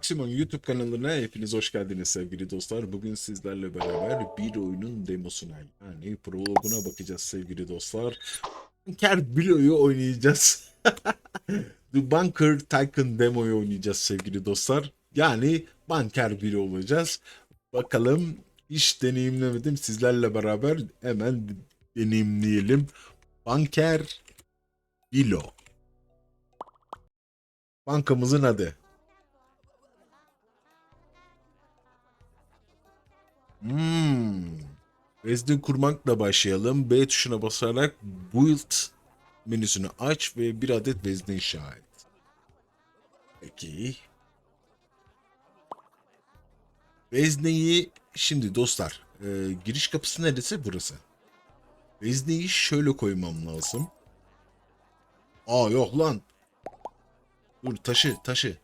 Maximum YouTube kanalına hepiniz hoş geldiniz sevgili dostlar. Bugün sizlerle beraber bir oyunun demosuna yani prologuna bakacağız sevgili dostlar. Banker Bilo'yu oynayacağız. The Bunker Tycoon demoyu oynayacağız sevgili dostlar. Yani Banker Bilo olacağız. Bakalım hiç deneyimlemedim. Sizlerle beraber hemen deneyimleyelim. Banker Bilo. Bankamızın adı. Hmm. Vezne kurmakla başlayalım. B tuşuna basarak Build menüsünü aç ve bir adet vezne inşa et. Peki. Vezneyi şimdi dostlar e, giriş kapısı neresi? Burası. Vezneyi şöyle koymam lazım. Aa yok lan. Dur taşı taşı.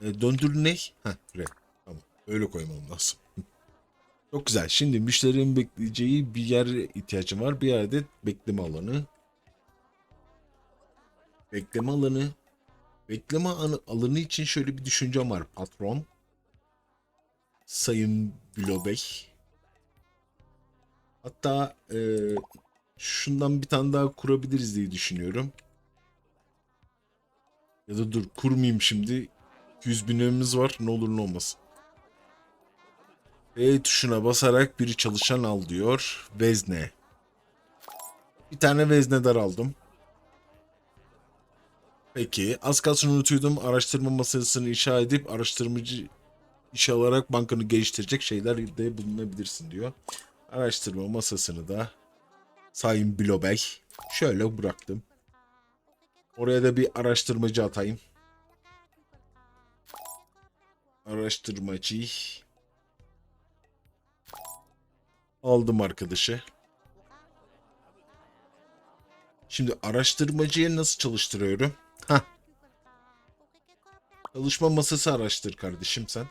E, döndür ne? Heh re. Tamam. Öyle koymam lazım. Çok güzel. Şimdi müşterinin bekleyeceği bir yer ihtiyacım var. Bir adet bekleme alanı. Bekleme alanı. Bekleme alanı, için şöyle bir düşüncem var patron. Sayın Bilo Bey. Hatta e, şundan bir tane daha kurabiliriz diye düşünüyorum. Ya da dur kurmayayım şimdi. 200 bin evimiz var. Ne olur ne olmaz. E tuşuna basarak biri çalışan al diyor. Vezne. Bir tane veznedar aldım. Peki. Az kalsın unutuyordum. Araştırma masasını inşa edip araştırmacı işe alarak bankanı geliştirecek şeyler de bulunabilirsin diyor. Araştırma masasını da Sayın Bilo Bey şöyle bıraktım. Oraya da bir araştırmacı atayım. Araştırmacı. Aldım arkadaşı. Şimdi araştırmacıya nasıl çalıştırıyorum? Ha. Çalışma masası araştır kardeşim sen.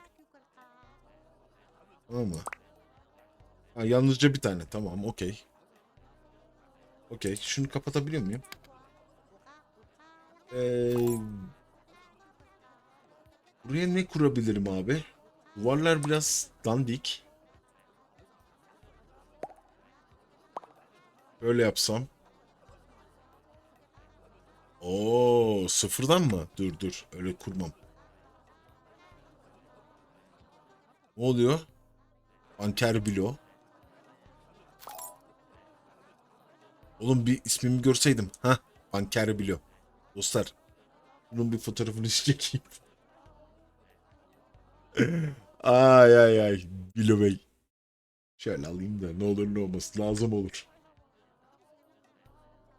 Tamam mı? Ha, yalnızca bir tane. Tamam okey. Okey. Şunu kapatabiliyor muyum? Ee, buraya ne kurabilirim abi? Duvarlar biraz dandik. Böyle yapsam. Oo, sıfırdan mı? Dur dur, öyle kurmam. Ne oluyor? Banker Bilo. Oğlum bir ismimi görseydim. Ha, Banker Bilo. Dostlar, bunun bir fotoğrafını çekeyim. ay ay ay, Bilo Bey. Şöyle alayım da ne olur ne olmaz lazım olur.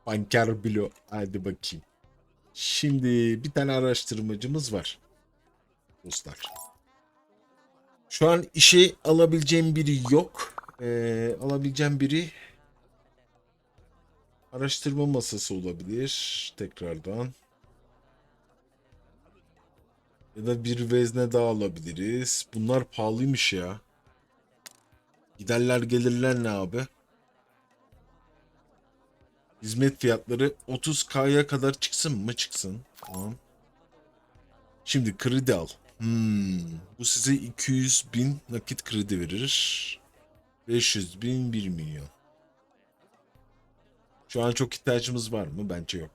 Banker Bilo. Hadi bakayım. Şimdi bir tane araştırmacımız var. Dostlar. Şu an işe alabileceğim biri yok. Ee, alabileceğim biri araştırma masası olabilir. Tekrardan. Ya da bir vezne daha alabiliriz. Bunlar pahalıymış ya. Giderler gelirler ne abi? Hizmet fiyatları 30K'ya kadar çıksın mı? Çıksın. Tamam. Şimdi kredi al. Hmm. Bu size 200 bin nakit kredi verir. 500 bin 1 milyon. Şu an çok ihtiyacımız var mı? Bence yok.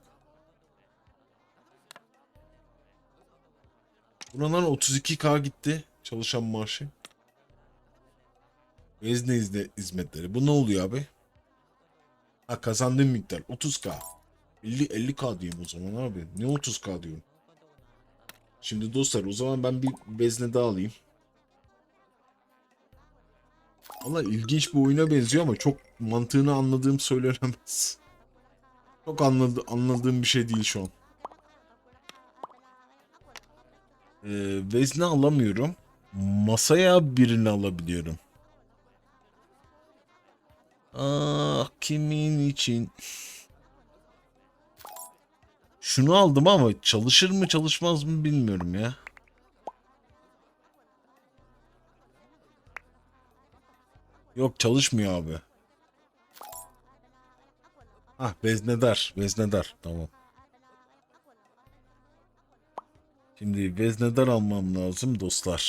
Buradan 32K gitti. Çalışan maaşı. Vezne hizmetleri. Bu ne oluyor abi? Ha kazandığım miktar 30k. 50 50k diyeyim o zaman abi. Ne 30k diyorum. Şimdi dostlar o zaman ben bir vezne daha alayım. Valla ilginç bir oyuna benziyor ama çok mantığını anladığım söylenemez. Çok anladı, anladığım bir şey değil şu an. Ee, vezne alamıyorum. Masaya birini alabiliyorum. Ah kimin için? Şunu aldım ama çalışır mı çalışmaz mı bilmiyorum ya. Yok çalışmıyor abi. Ah veznedar. Veznedar. Tamam. Şimdi veznedar almam lazım dostlar.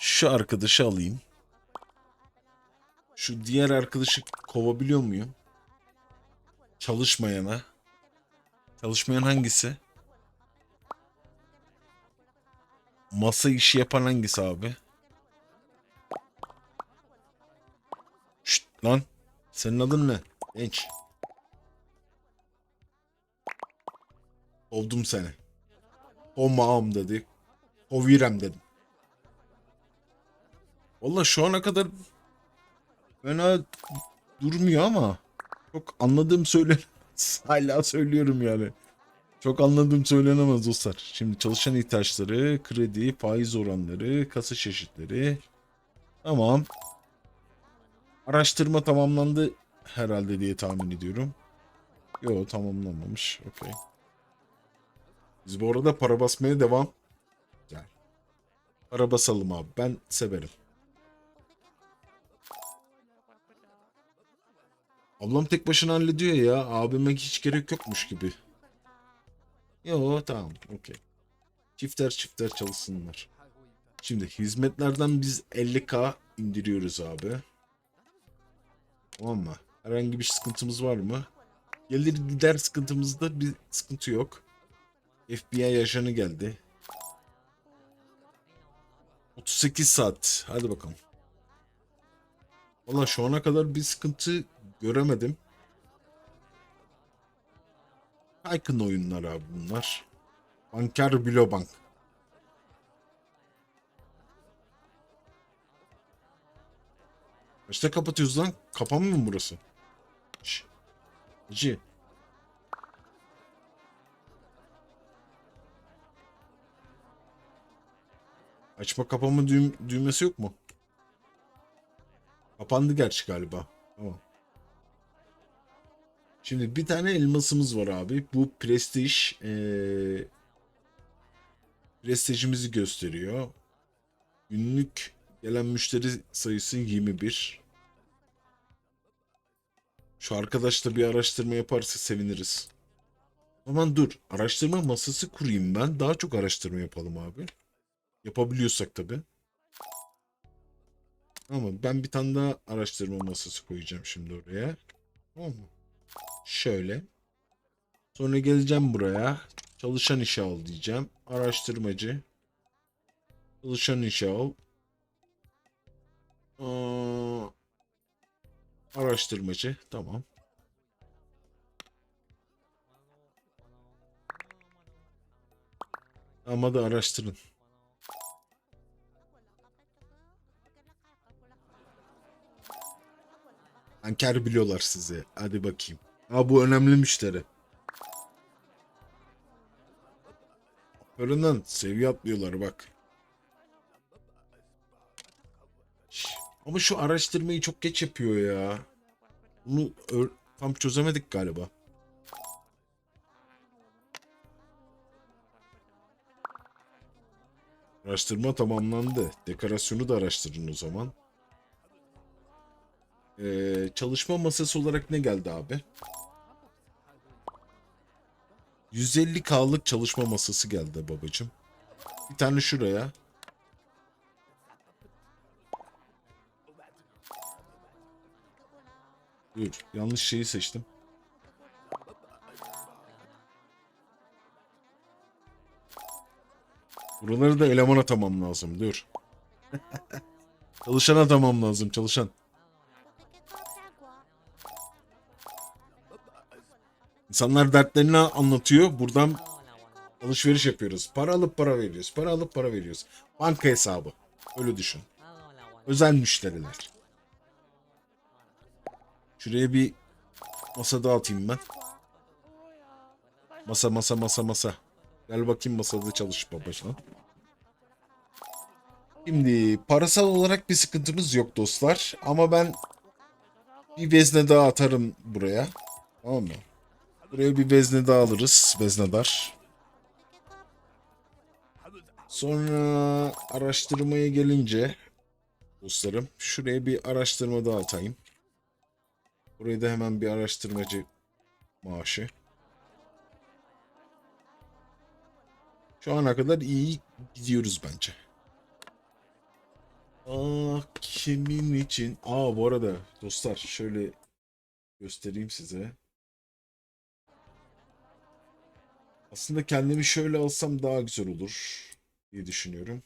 Şu arkadaşı alayım. Şu diğer arkadaşı kovabiliyor muyum? Çalışmayana. Çalışmayan hangisi? Masa işi yapan hangisi abi? Şşt lan. Senin adın ne? Genç. Kovdum seni. Kovmağım dedi. Kovirem dedim. Valla şu ana kadar fena durmuyor ama çok anladığım söylenemez. Hala söylüyorum yani. Çok anladığım söylenemez dostlar. Şimdi çalışan ihtiyaçları, kredi, faiz oranları, kasa çeşitleri. Tamam. Araştırma tamamlandı herhalde diye tahmin ediyorum. Yo tamamlanmamış. Okey. Biz bu arada para basmaya devam. Güzel. Para basalım abi. Ben severim. Ablam tek başına hallediyor ya. Abime hiç gerek yokmuş gibi. Yo tamam. Okey. Çifter çifter çalışsınlar. Şimdi hizmetlerden biz 50k indiriyoruz abi. Tamam mı? Herhangi bir sıkıntımız var mı? Gelir gider sıkıntımızda bir sıkıntı yok. FBI ajanı geldi. 38 saat. Hadi bakalım. Valla şu ana kadar bir sıkıntı göremedim. Tycoon oyunlar abi bunlar. Banker Bilobank. Kaçta kapatıyoruz lan? Kapanmıyor mu burası? Şşş. Açma kapama düğüm, düğmesi yok mu? Kapandı gerçi galiba. Şimdi bir tane elmasımız var abi. Bu prestij ee, prestijimizi gösteriyor. Günlük gelen müşteri sayısı 21. Şu arkadaş da bir araştırma yaparsa seviniriz. Aman dur. Araştırma masası kurayım ben. Daha çok araştırma yapalım abi. Yapabiliyorsak tabi. Ama ben bir tane daha araştırma masası koyacağım şimdi oraya. Tamam mı? Şöyle. Sonra geleceğim buraya. Çalışan işe al diyeceğim. Araştırmacı. Çalışan işe al. Aa, araştırmacı. Tamam. Ama da araştırın. Anker biliyorlar sizi. Hadi bakayım. Ha bu önemli müşteri. Fırından seviye atlıyorlar bak. Ama şu araştırmayı çok geç yapıyor ya. Bunu tam çözemedik galiba. Araştırma tamamlandı. Dekorasyonu da araştırın o zaman. Ee, çalışma masası olarak ne geldi abi? 150K'lık çalışma masası geldi babacım. Bir tane şuraya. Dur, yanlış şeyi seçtim. Buraları da eleman atamam lazım. Dur. çalışan atamam lazım. Çalışan. İnsanlar dertlerini anlatıyor. Buradan alışveriş yapıyoruz. Para alıp para veriyoruz. Para alıp para veriyoruz. Banka hesabı. Öyle düşün. Özel müşteriler. Şuraya bir masa dağıtayım ben. Masa masa masa masa. Gel bakayım masada çalış babacığım. Şimdi parasal olarak bir sıkıntımız yok dostlar. Ama ben bir vezne daha atarım buraya. Tamam mı? Buraya bir vezne daha alırız. Veznedar. Sonra araştırmaya gelince dostlarım şuraya bir araştırma daha atayım. Buraya da hemen bir araştırmacı maaşı. Şu ana kadar iyi gidiyoruz bence. Aa, kimin için? Aa bu arada dostlar şöyle göstereyim size. Aslında kendimi şöyle alsam daha güzel olur diye düşünüyorum.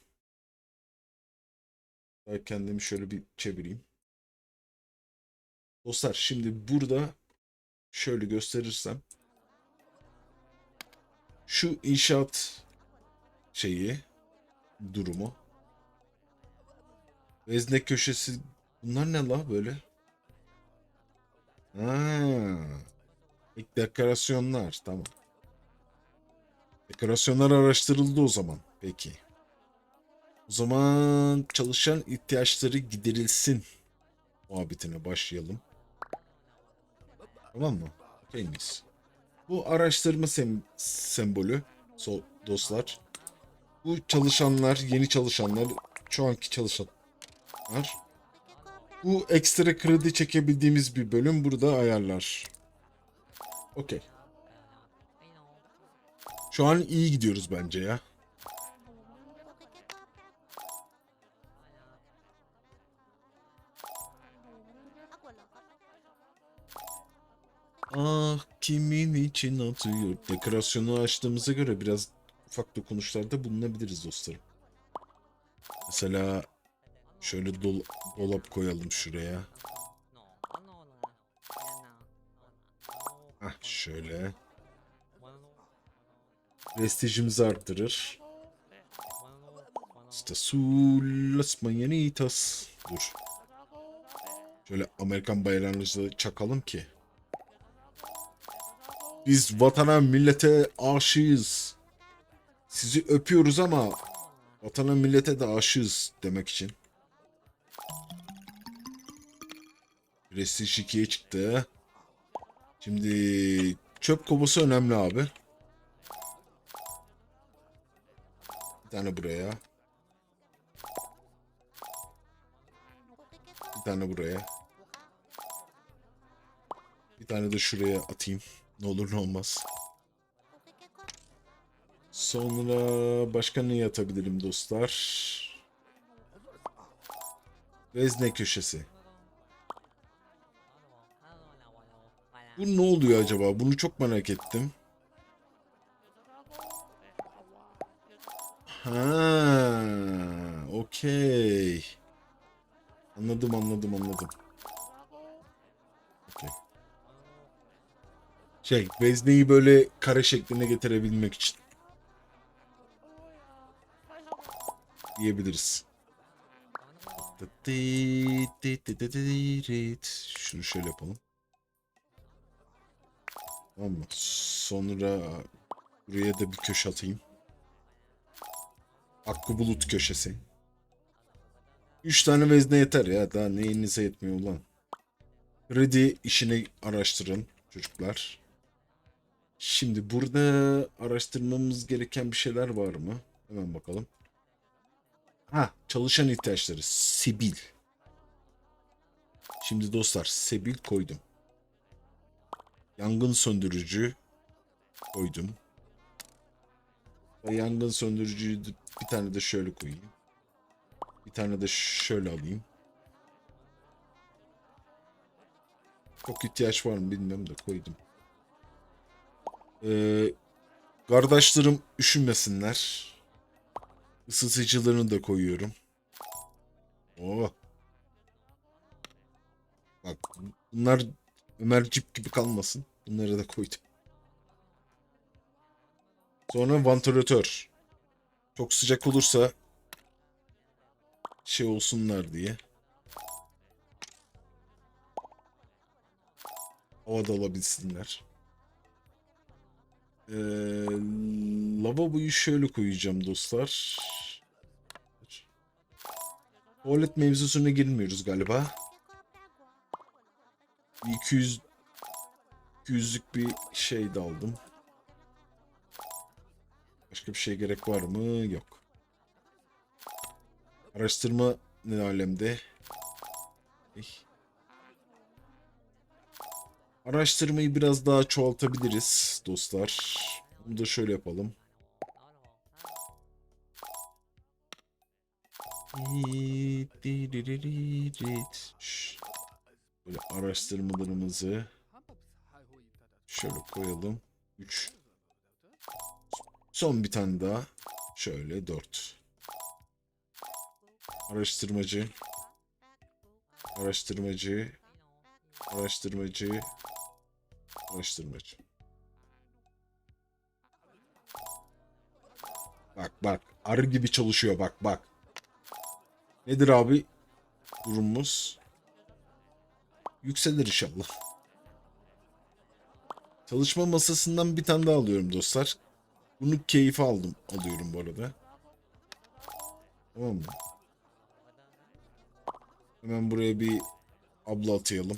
Daha kendimi şöyle bir çevireyim. Dostlar şimdi burada şöyle gösterirsem şu inşaat şeyi durumu vezne köşesi bunlar ne la böyle? Ha. İlk dekorasyonlar tamam. Dekorasyonlar araştırıldı o zaman. Peki. O zaman çalışan ihtiyaçları giderilsin muhabbetine başlayalım. Tamam mı? Okey miyiz? Bu araştırma sem sembolü so dostlar. Bu çalışanlar, yeni çalışanlar, şu anki çalışanlar. Bu ekstra kredi çekebildiğimiz bir bölüm burada ayarlar. Okey. Şu an iyi gidiyoruz bence ya. Ah kimin için atıyor? Dekorasyonu açtığımıza göre biraz ufak dokunuşlarda bulunabiliriz dostlarım. Mesela şöyle dol- dolap koyalım şuraya. Ah şöyle. Prestijimizi arttırır. İşte su las mañanitas. Dur. Şöyle Amerikan bayrağımızı çakalım ki. Biz vatana millete aşığız. Sizi öpüyoruz ama vatana millete de aşığız demek için. Prestij 2'ye çıktı. Şimdi çöp kovası önemli abi. Bir tane buraya. Bir tane buraya. Bir tane de şuraya atayım. Ne olur ne olmaz. Sonra başka ne atabilirim dostlar? Vezne köşesi. Bu ne oluyor acaba? Bunu çok merak ettim. Ha, okey. Anladım, anladım, anladım. Okey. Şey, vezneyi böyle kare şekline getirebilmek için. Diyebiliriz. Şunu şöyle yapalım. Tamam mı? Sonra buraya da bir köşe atayım. Hakkı Bulut köşesi. Üç tane vezne yeter ya. Daha neyinize yetmiyor ulan. Kredi işini araştırın çocuklar. Şimdi burada araştırmamız gereken bir şeyler var mı? Hemen bakalım. Ha, çalışan ihtiyaçları. Sibil. Şimdi dostlar, Sebil koydum. Yangın söndürücü koydum. Yangın söndürücüyü bir tane de şöyle koyayım. Bir tane de şöyle alayım. Çok ihtiyaç var mı bilmiyorum da koydum. Ee, kardeşlerim üşümesinler. Isıtıcılarını da koyuyorum. Oh. Bak bunlar Ömer cip gibi kalmasın. Bunları da koydum. Sonra vantilatör. Çok sıcak olursa şey olsunlar diye. Havada alabilsinler. Ee, lavaboyu şöyle koyacağım dostlar. Tuvalet mevzusuna girmiyoruz galiba. 200 200'lük bir şey de aldım. Başka bir şeye gerek var mı? Yok. Araştırma ne alemde? Eh. Araştırmayı biraz daha çoğaltabiliriz dostlar. Bunu da şöyle yapalım. Böyle araştırmalarımızı şöyle koyalım. 3 Son bir tane daha. Şöyle 4. Araştırmacı. Araştırmacı. Araştırmacı. Araştırmacı. Bak bak. Arı gibi çalışıyor bak bak. Nedir abi durumumuz? Yükselir inşallah. Çalışma masasından bir tane daha alıyorum dostlar. Bunu keyif aldım. Alıyorum bu arada. Tamam mı? Hemen buraya bir abla atayalım.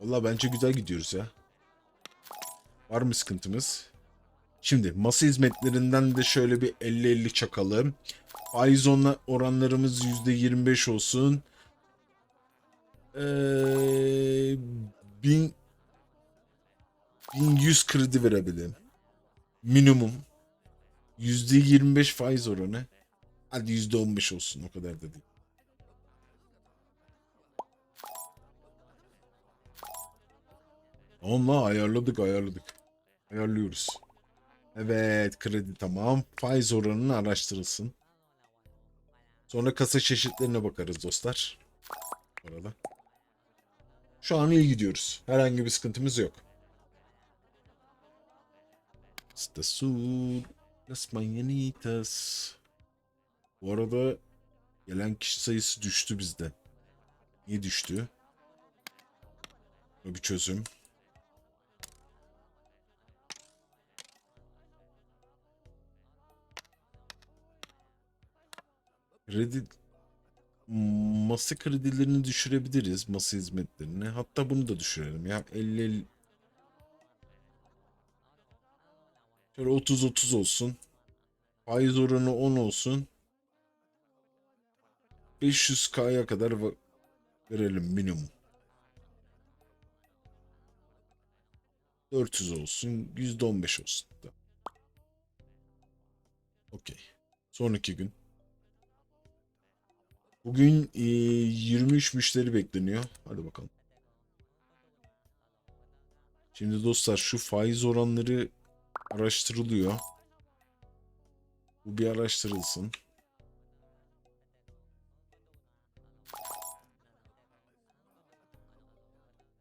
Valla bence güzel gidiyoruz ya. Var mı sıkıntımız? Şimdi masa hizmetlerinden de şöyle bir 50-50 çakalım. Faiz onla- oranlarımız %25 olsun. Ee, bin, 1100 kredi verebilirim. Minimum. %25 faiz oranı. Hadi %15 olsun o kadar da değil. Tamam la ayarladık ayarladık. Ayarlıyoruz. Evet kredi tamam. Faiz oranını araştırılsın. Sonra kasa çeşitlerine bakarız dostlar. Arada. Şu an iyi gidiyoruz. Herhangi bir sıkıntımız yok. Stasur. Las mañanitas. Bu arada gelen kişi sayısı düştü bizde. Niye düştü? Bu bir çözüm. Kredi masa kredilerini düşürebiliriz. Masa hizmetlerini. Hatta bunu da düşürelim ya. 50 50 Şöyle 30 30 olsun. Faiz oranı 10 olsun. 500k'ya kadar verelim minimum. 400 olsun. %15 olsun. Okey. Sonraki gün. Bugün e, 23 müşteri bekleniyor. Hadi bakalım. Şimdi dostlar şu faiz oranları araştırılıyor. Bu bir araştırılsın.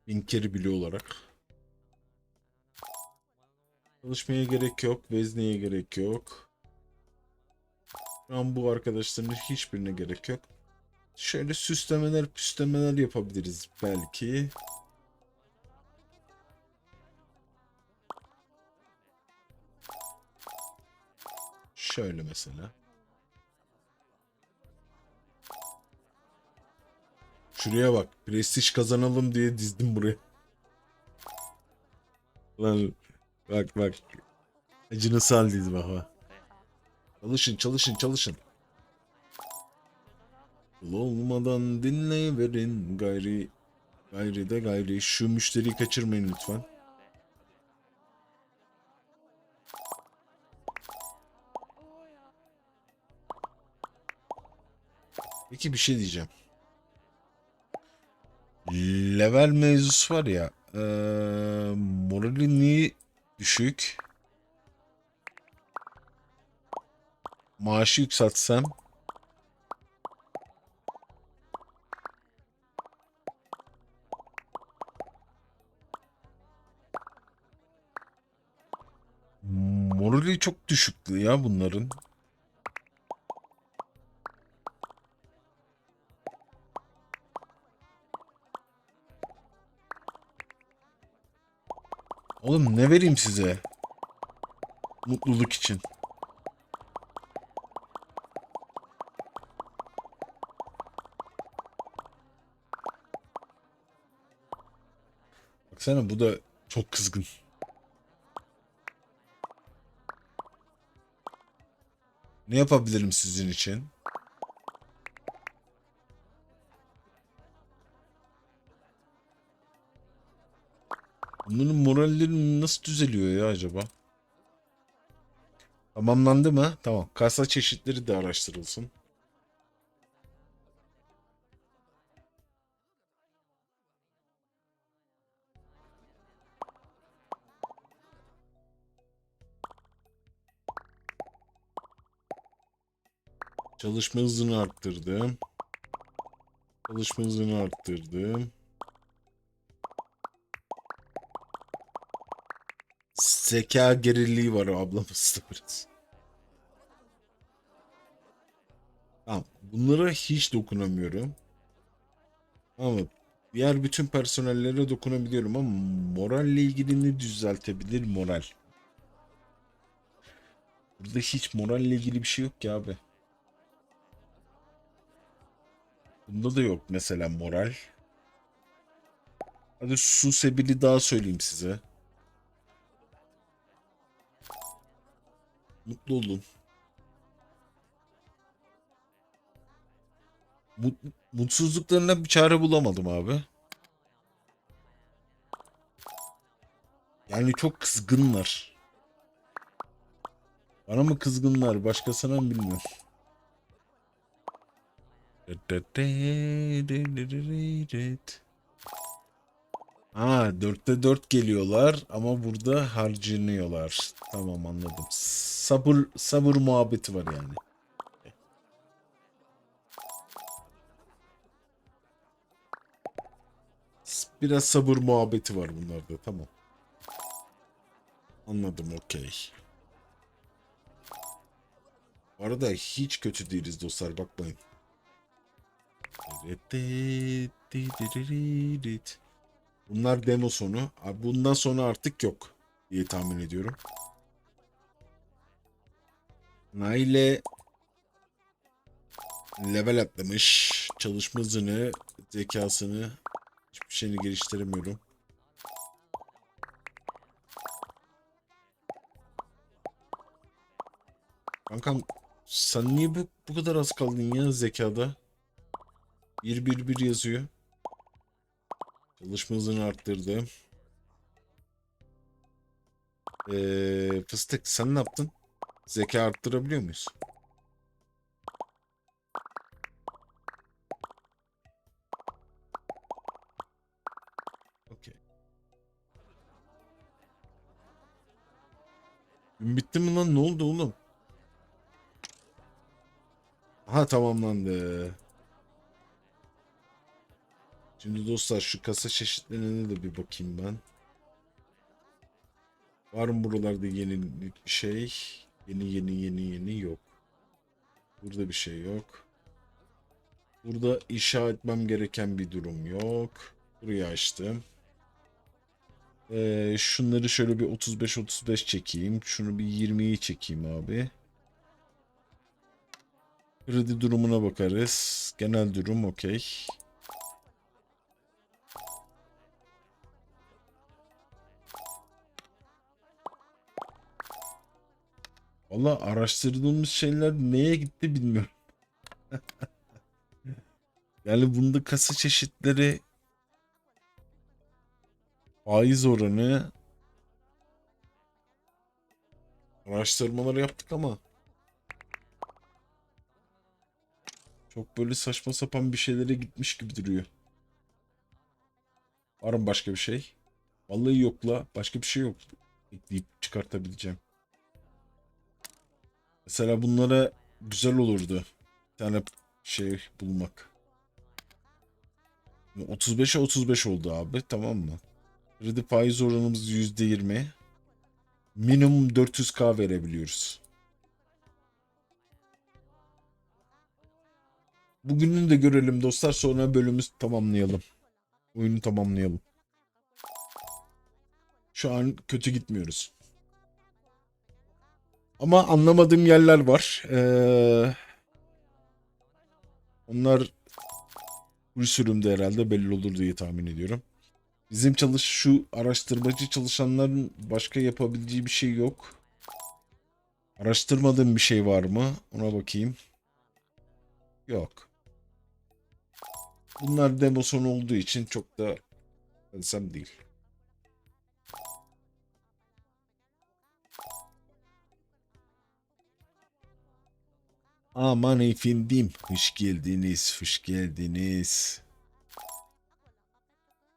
Bin kere bile olarak. Çalışmaya gerek yok. Vezneye gerek yok. Şu an bu arkadaşların hiçbirine gerek yok. Şöyle süslemeler püslemeler yapabiliriz belki. Şöyle mesela. Şuraya bak. Prestij kazanalım diye dizdim buraya. Lan bak bak. Acını sal diz bak. Çalışın çalışın çalışın. Kul olmadan dinleyiverin gayri gayri de gayri şu müşteriyi kaçırmayın lütfen. Peki bir şey diyeceğim. Level mevzusu var ya. Eee morali niye düşük? Maaşı yükseltsem çok düşüktü ya bunların. Oğlum ne vereyim size? Mutluluk için. Baksana bu da çok kızgın. Ne yapabilirim sizin için? Bunların moralleri nasıl düzeliyor ya acaba? Tamamlandı mı? Tamam. Kasa çeşitleri de araştırılsın. Çalışma hızını arttırdım. Çalışma hızını arttırdım. Zeka geriliği var ablamızda biraz. Tamam. Bunlara hiç dokunamıyorum. Ama diğer bütün personellere dokunabiliyorum ama moralle ilgili ne düzeltebilir moral? Burada hiç moralle ilgili bir şey yok ki abi. Bunda da yok mesela moral. Hadi su sebili daha söyleyeyim size. Mutlu olun. Mut, mutsuzluklarına bir çare bulamadım abi. Yani çok kızgınlar. Bana mı kızgınlar, başkasına mı bilmiyorum. Ha dörtte dört geliyorlar ama burada harcanıyorlar. Tamam anladım. Sabır sabır muhabbeti var yani. Biraz sabır muhabbeti var bunlarda tamam. Anladım okey. Bu arada hiç kötü değiliz dostlar bakmayın. Bunlar demo sonu. Abi bundan sonra artık yok diye tahmin ediyorum. Naile level atlamış. Çalışma hızını, zekasını hiçbir şeyini geliştiremiyorum. Kankam sen niye bu, bu kadar az kaldın ya zekada? 1-1-1 yazıyor. Çalışma hızını arttırdım. Ee, fıstık sen ne yaptın? Zeka arttırabiliyor muyuz? Okey. Bitti mi lan? Ne oldu oğlum? Ha tamamlandı. Şimdi dostlar şu kasa çeşitlerine de bir bakayım ben. Var mı buralarda yeni bir şey? Yeni yeni yeni yeni yok. Burada bir şey yok. Burada inşa etmem gereken bir durum yok. Burayı açtım. Ee, şunları şöyle bir 35-35 çekeyim. Şunu bir 20'yi çekeyim abi. Kredi durumuna bakarız. Genel durum okey. Valla araştırdığımız şeyler neye gitti bilmiyorum. yani bunda kasa çeşitleri faiz oranı araştırmalar yaptık ama çok böyle saçma sapan bir şeylere gitmiş gibi duruyor. Var mı başka bir şey? Vallahi yokla. Başka bir şey yok. Ekleyip çıkartabileceğim. Mesela bunlara güzel olurdu. Bir tane şey bulmak. 35'e 35 oldu abi tamam mı? Kredi faiz oranımız %20. Minimum 400k verebiliyoruz. Bugününü de görelim dostlar sonra bölümü tamamlayalım. Oyunu tamamlayalım. Şu an kötü gitmiyoruz. Ama anlamadığım yerler var. Ee, onlar bu sürümde herhalde belli olur diye tahmin ediyorum. Bizim çalış şu araştırmacı çalışanların başka yapabileceği bir şey yok. Araştırmadığım bir şey var mı? Ona bakayım. Yok. Bunlar demo sonu olduğu için çok da desem değil. Aman efendim. Hoş geldiniz. Hoş geldiniz.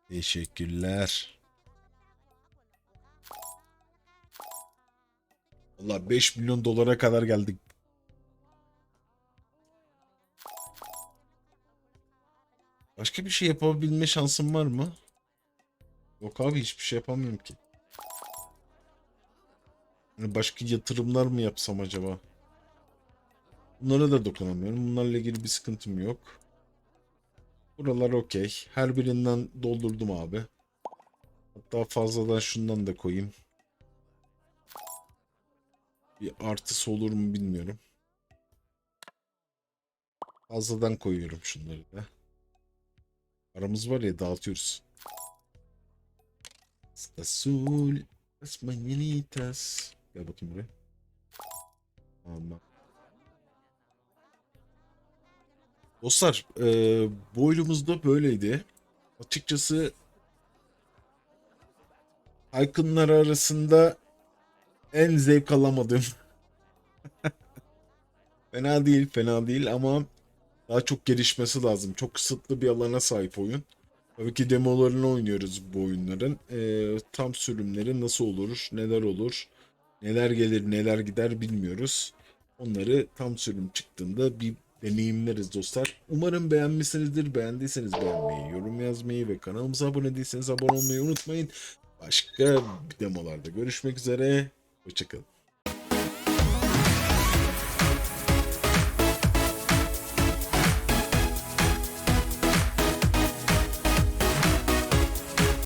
Teşekkürler. Valla 5 milyon dolara kadar geldik. Başka bir şey yapabilme şansım var mı? Yok abi hiçbir şey yapamıyorum ki. Yani Başka yatırımlar mı yapsam acaba? Bunlara da dokunamıyorum. Bunlarla ilgili bir sıkıntım yok. Buralar okey. Her birinden doldurdum abi. Hatta fazladan şundan da koyayım. Bir artısı olur mu bilmiyorum. Fazladan koyuyorum şunları da. Aramız var ya dağıtıyoruz. Azul, las. Gel bakayım buraya. Tamam. Dostlar, e, bu oyunumuzda böyleydi. Açıkçası Aykınlar arasında en zevk alamadığım. fena değil, fena değil ama daha çok gelişmesi lazım. Çok kısıtlı bir alana sahip oyun. Tabii ki demolarını oynuyoruz bu oyunların. Ee, tam sürümleri nasıl olur, neler olur, neler gelir, neler gider bilmiyoruz. Onları tam sürüm çıktığında bir deneyimleriz dostlar. Umarım beğenmişsinizdir. Beğendiyseniz beğenmeyi, yorum yazmayı ve kanalımıza abone değilseniz abone olmayı unutmayın. Başka demolarda görüşmek üzere. Hoşçakalın.